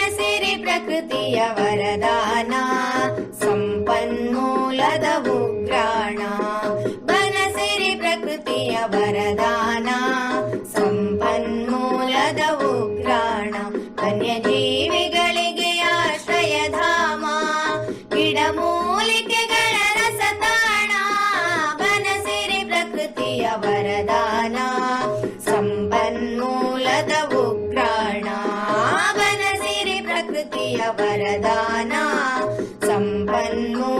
ಬನಸಿರಿ ಪ್ರಕೃತಿಯ ವರದಾನ ಸಂಪನ್ಮೂಲದ ಉಗ್ರಾಣ ಬನಸಿರಿ ಪ್ರಕೃತಿಯ ವರದಾನ ಸಂಪನ್ಮೂಲದ ಉಗ್ರಾಣ ವನ್ಯಜೀವಿಗಳಿಗೆ ಆಶ್ರಯಧಾಮ ಗಿಡಮೂಲಿಕೆಗಳ ರಸತಾಣ ಬನಸಿರಿ ಪ್ರಕೃತಿಯ ವರದಾನ ಸಂಪನ್ಮೂಲದ ಉಗ್ರಾಣ ಬನಸಿರಿ ಪ್ರಕೃತಿಯ ವರದಾನ ಸಂಪನ್ಮೂಲದ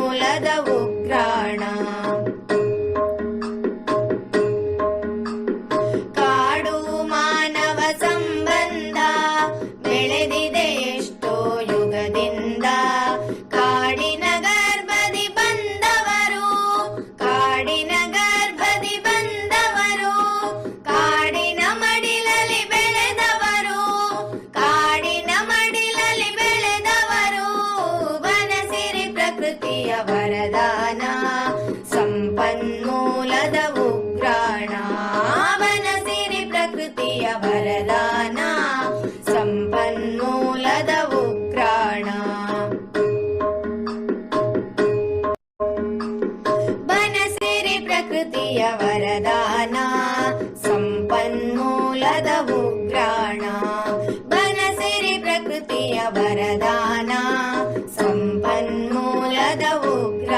ಶಕ್ತಿಯ ವರದಾನ, ಸಂಪನ್ಮೂಲದ ಉಗ್ರಾಣ ಸಿರಿ ಪ್ರಕೃತಿಯ ವರದಾನ, ಸಂಪನ್ಮೂಲದ ಉಗ್ರಾಣ. ಬನಸಿರಿ ಪ್ರಕೃತಿಯ ವರದಾನ, ಸಂಪನ್ಮೂಲದ ಉಗ್ರಾಣ ಬನಸಿರಿ ಪ್ರಕೃತಿಯ ವರದಾನ. ಉಗ್ರ